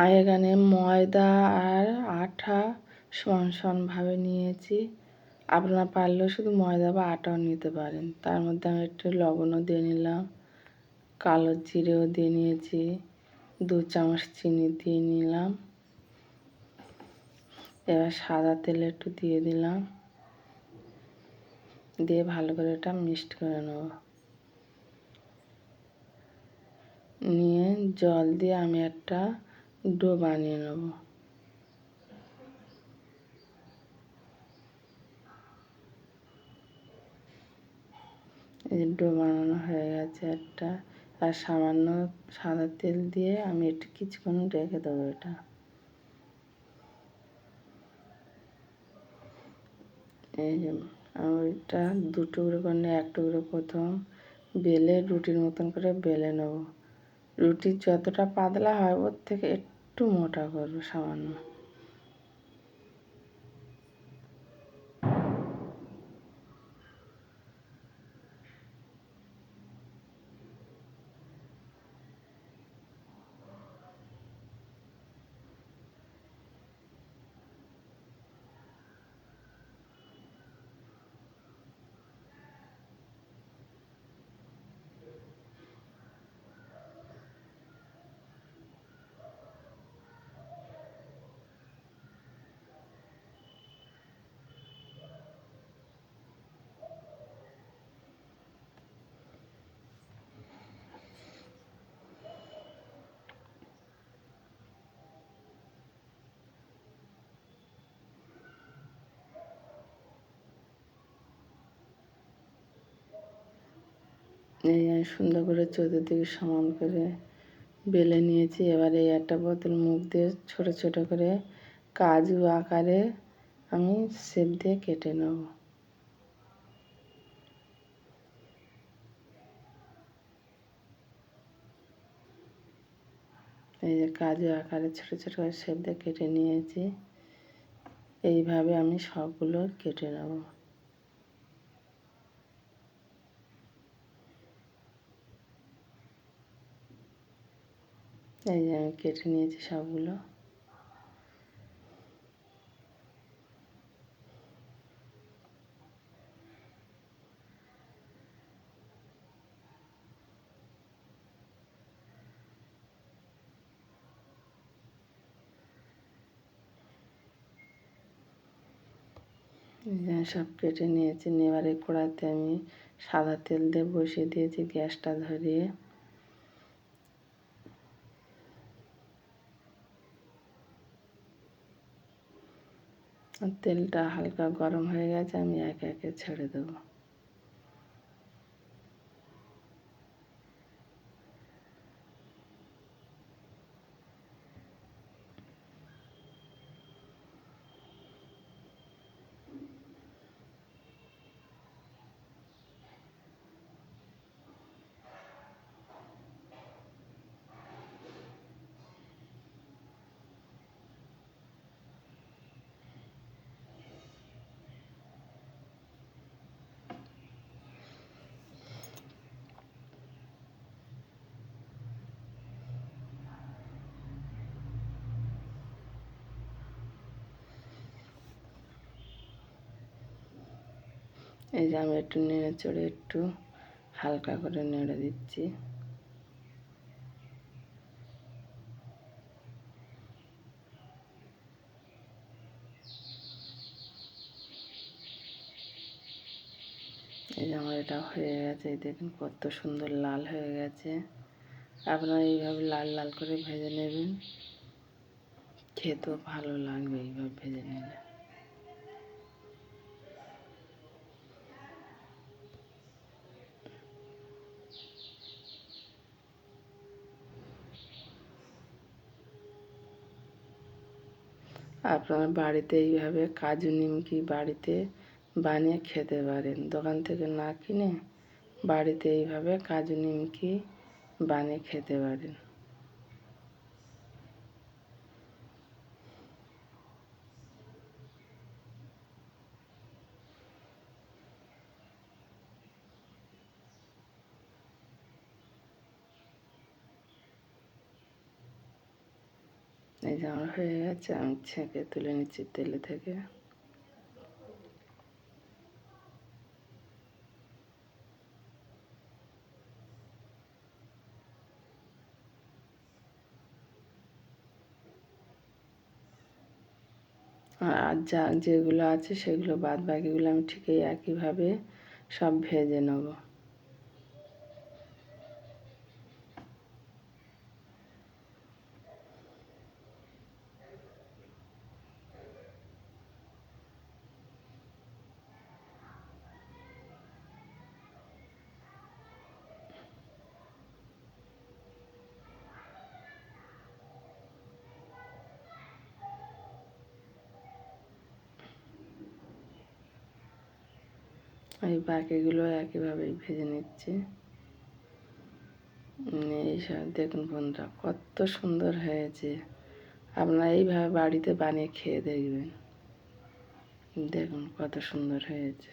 আমি এখানে ময়দা আর আঠা সমান সমানভাবে নিয়েছি। আপনারা পারলেও শুধু ময়দা বা আটাও নিতে পারেন। তার মধ্যে আমি একটু লবণও দিয়ে নিলাম, কালো জিরেও দিয়ে নিয়েছি, দু চামচ চিনি দিয়ে নিলাম। এবার সাদা তেল একটু দিয়ে দিলাম। দিয়ে ভালো করে এটা মিক্সড করে নেব। নিয়ে জল দিয়ে আমি একটা ডো বানিয়ে নেব। এই ডো বানানো হয়ে গেছে একটা। আর সামান্য সাদা তেল দিয়ে আমি একটু কিছুক্ষণ রেখে দেবো এটা। এই যে ওইটা দু টুকরো করে এক টুকরো প্রথম বেলে রুটির মতন করে বেলে নেব। রুটি যতটা পাতলা হয় ওর থেকে একটু মোটা করব সামান্য। এই সুন্দর করে চতুর্দিকে সমান করে বেলে নিয়েছি। এবার এই একটা বোতল মুখ দিয়ে ছোটো ছোটো করে কাজু আকারে আমি সেপ দিয়ে কেটে নেব। এই যে কাজু আকারে ছোটো ছোটো করে সেপ দিয়ে কেটে নিয়েছি। এইভাবে আমি সবগুলো কেটে নেব। এই যে আমি কেটে নিয়েছি সবগুলো। সব কেটে নিয়েছি। এবারে কড়াইতে আমি সাদা তেল দিয়ে বসিয়ে দিয়েছি গ্যাসটা ধরিয়ে। তেলটা হালকা গরম হয়ে গেছে আমি একে একে ছেড়ে দেবো। এই যে আমি একটু নেড়ে চড়ে একটু হালকা করে নেড়ে দিচ্ছি। এই যে আমার এটা হয়ে গেছে, এই দেখুন কত সুন্দর লাল হয়ে গেছে। আপনারা এইভাবে লাল লাল করে ভেজে নেবেন। খেতেও ভালো লাগবে এইভাবে ভেজে নিলে। আপনারা বাড়িতে এইভাবে কাজু, নিমকি বাড়িতে বানিয়ে খেতে পারেন। দোকান থেকে না কিনে বাড়িতে এইভাবে কাজু, নিমকি বানিয়ে খেতে পারেন। এই যে আমার হয়ে গেছে, আমি ছেঁকে তুলে নিচ্ছি তেলে থেকে। আর যা যেগুলো আছে সেগুলো বাদ বাকিগুলো আমি ঠিক এই একইভাবে সব ভেজে নেব। এই বাকিগুলো একইভাবেই ভেজে নিচ্ছি। এইসব দেখুন বন্ধুরা, কত সুন্দর হয়েছে। আপনারা এইভাবে বাড়িতে বানিয়ে খেয়ে দেখবেন। দেখুন কত সুন্দর হয়েছে।